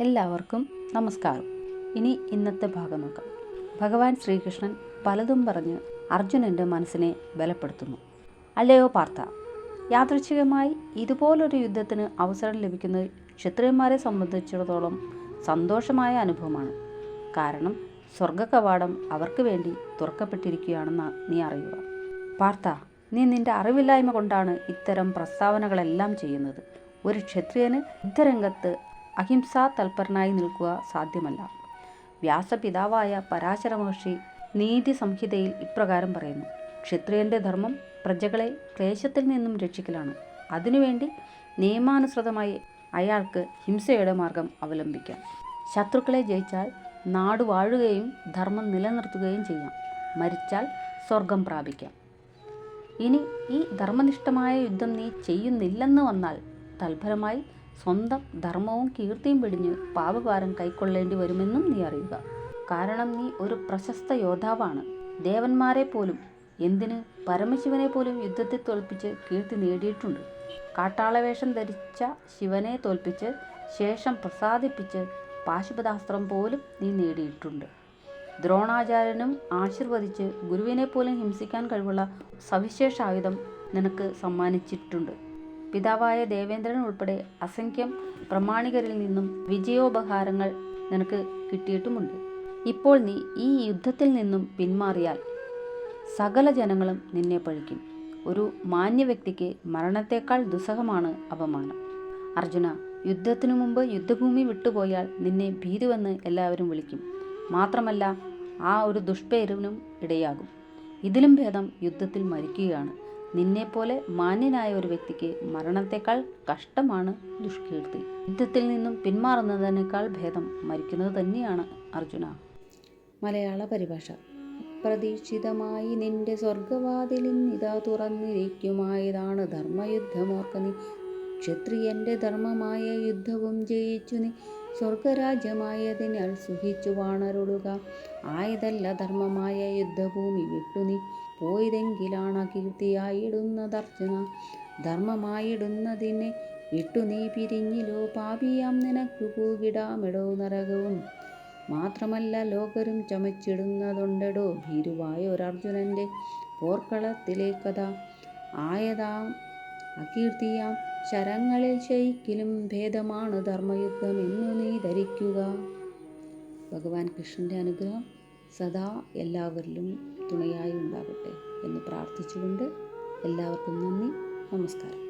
എല്ലാവർക്കും നമസ്കാരം. ഇനി ഇന്നത്തെ ഭാഗം നോക്കാം. ഭഗവാൻ ശ്രീകൃഷ്ണൻ പലതും പറഞ്ഞ് അർജുനന്റെ മനസ്സിനെ ബലപ്പെടുത്തുന്നു. അല്ലയോ പാർത്ഥ യാദൃച്ഛികമായി ഇതുപോലൊരു യുദ്ധത്തിന് അവസരം ലഭിക്കുന്നത് ക്ഷത്രിയന്മാരെ സംബന്ധിച്ചിടത്തോളം സന്തോഷമായ അനുഭവമാണ്. കാരണം സ്വർഗ കവാടം അവർക്ക് വേണ്ടി തുറക്കപ്പെട്ടിരിക്കുകയാണെന്ന് നീ അറിയുക. പാർത്ഥ നീ നിന്റെ അറിവില്ലായ്മ കൊണ്ടാണ് ഇത്തരം പ്രസ്താവനകളെല്ലാം ചെയ്യുന്നത്. ഒരു ക്ഷത്രിയന് യുദ്ധരംഗത്ത് അഹിംസാ തൽപരനായി നിൽക്കുക സാധ്യമല്ല. വ്യാസപിതാവായ പരാശര മഹർഷി നീതി സംഹിതയിൽ ഇപ്രകാരം പറയുന്നു. ക്ഷത്രിയന്റെ ധർമ്മം പ്രജകളെ ക്ലേശത്തിൽ നിന്നും രക്ഷിക്കലാണ്. അതിനുവേണ്ടി നിയമാനുസൃതമായി അയാൾക്ക് ഹിംസയുടെ മാർഗം അവലംബിക്കാം. ശത്രുക്കളെ ജയിച്ചാൽ നാട് വാഴുകയും ധർമ്മം നിലനിർത്തുകയും ചെയ്യാം. മരിച്ചാൽ സ്വർഗം പ്രാപിക്കാം. ഇനി ഈ ധർമ്മനിഷ്ഠമായ യുദ്ധം നീ ചെയ്യുന്നില്ലെന്ന് വന്നാൽ തൽഫലമായി സ്വന്തം ധർമ്മവും കീർത്തിയും പിടിഞ്ഞ് പാപഭാരം കൈക്കൊള്ളേണ്ടി വരുമെന്നും നീ അറിയുക. കാരണം നീ ഒരു പ്രശസ്ത യോദ്ധാവാണ്. ദേവന്മാരെ പോലും എന്തിന് പരമശിവനെ പോലും യുദ്ധത്തെ തോൽപ്പിച്ച് കീർത്തി നേടിയിട്ടുണ്ട്. കാട്ടാളവേഷം ധരിച്ച ശിവനെ തോൽപ്പിച്ച് ശേഷം പ്രസാദിപ്പിച്ച് പാശുപതാസ്ത്രം പോലും നീ നേടിയിട്ടുണ്ട്. ദ്രോണാചാര്യനും ആശീർവദിച്ച് ഗുരുവിനെ പോലും ഹിംസിക്കാൻ കഴിവുള്ള സവിശേഷ ആയുധം നിനക്ക് സമ്മാനിച്ചിട്ടുണ്ട്. പിതാവായ ദേവേന്ദ്രൻ ഉൾപ്പെടെ അസംഖ്യം പ്രമാണികരിൽ നിന്നും വിജയോപഹാരങ്ങൾ നിനക്ക് കിട്ടിയിട്ടുമുണ്ട്. ഇപ്പോൾ നീ ഈ യുദ്ധത്തിൽ നിന്നും പിന്മാറിയാൽ സകല ജനങ്ങളും നിന്നെ പഴിക്കും. ഒരു മാന്യ വ്യക്തിക്ക് മരണത്തേക്കാൾ ദുസ്സഹമാണ് അപമാനം. അർജുന യുദ്ധത്തിനു മുമ്പ് യുദ്ധഭൂമി വിട്ടുപോയാൽ നിന്നെ ഭീരുവെന്ന് എല്ലാവരും വിളിക്കും. മാത്രമല്ല ആ ഒരു ദുഷ്പേരിനും ഇടയാകും. ഇതിലും ഭേദം യുദ്ധത്തിൽ മരിക്കുകയാണ്. നിന്നെപ്പോലെ മാന്യനായ ഒരു വ്യക്തിക്ക് മരണത്തെക്കാൾ കഷ്ടമാണ് ദുഷ്കീർത്തി. യുദ്ധത്തിൽ നിന്നും പിന്മാറുന്നതിനേക്കാൾ ഭേദം മരിക്കുന്നത് തന്നെയാണ് അർജുന. മലയാള പരിഭാഷ. പ്രതീക്ഷിതമായി നിന്റെ സ്വർഗവാതിലിൻ ഇതാ തുറന്നിരിക്കുമായതാണ് ധർമ്മയുദ്ധമോർക്ക നീ ധർമ്മമായ യുദ്ധവും ജയിച്ചു നീ. സ്വർഗരാജ്യമായതിനാൽ സുഖിച്ചു വാണരുളുക. ആയതല്ല ധർമ്മമായ യുദ്ധഭൂമി വിട്ടു നീ. പോയതെങ്കിലാണ് കീർത്തിയായിടുന്നതർജുന ധർമ്മമായിടുന്നതിനെ വിട്ടു നീ പിരിഞ്ഞിലോ പാപിയാം നിനക്കു പൂകിടാമിടോ നരകവും. മാത്രമല്ല ലോകരും ചമച്ചിടുന്നതുണ്ടടോ ഭീരുവായ ഒരർജുനന്റെ പോർക്കളത്തിലെ കഥ ആയതാം അകീർത്തിയാം ശരങ്ങളിൽ ശയിക്കിലും ഭേദമാണ് ധർമ്മയുദ്ധം എന്നു നീ ധരിക്കുക. ഭഗവാൻ കൃഷ്ണന്റെ അനുഗ്രഹം സദാ എല്ലാവരിലും തുണയായി ഉണ്ടാകട്ടെ എന്ന് പ്രാർത്ഥിച്ചുകൊണ്ട് എല്ലാവർക്കും നന്ദി. നമസ്കാരം.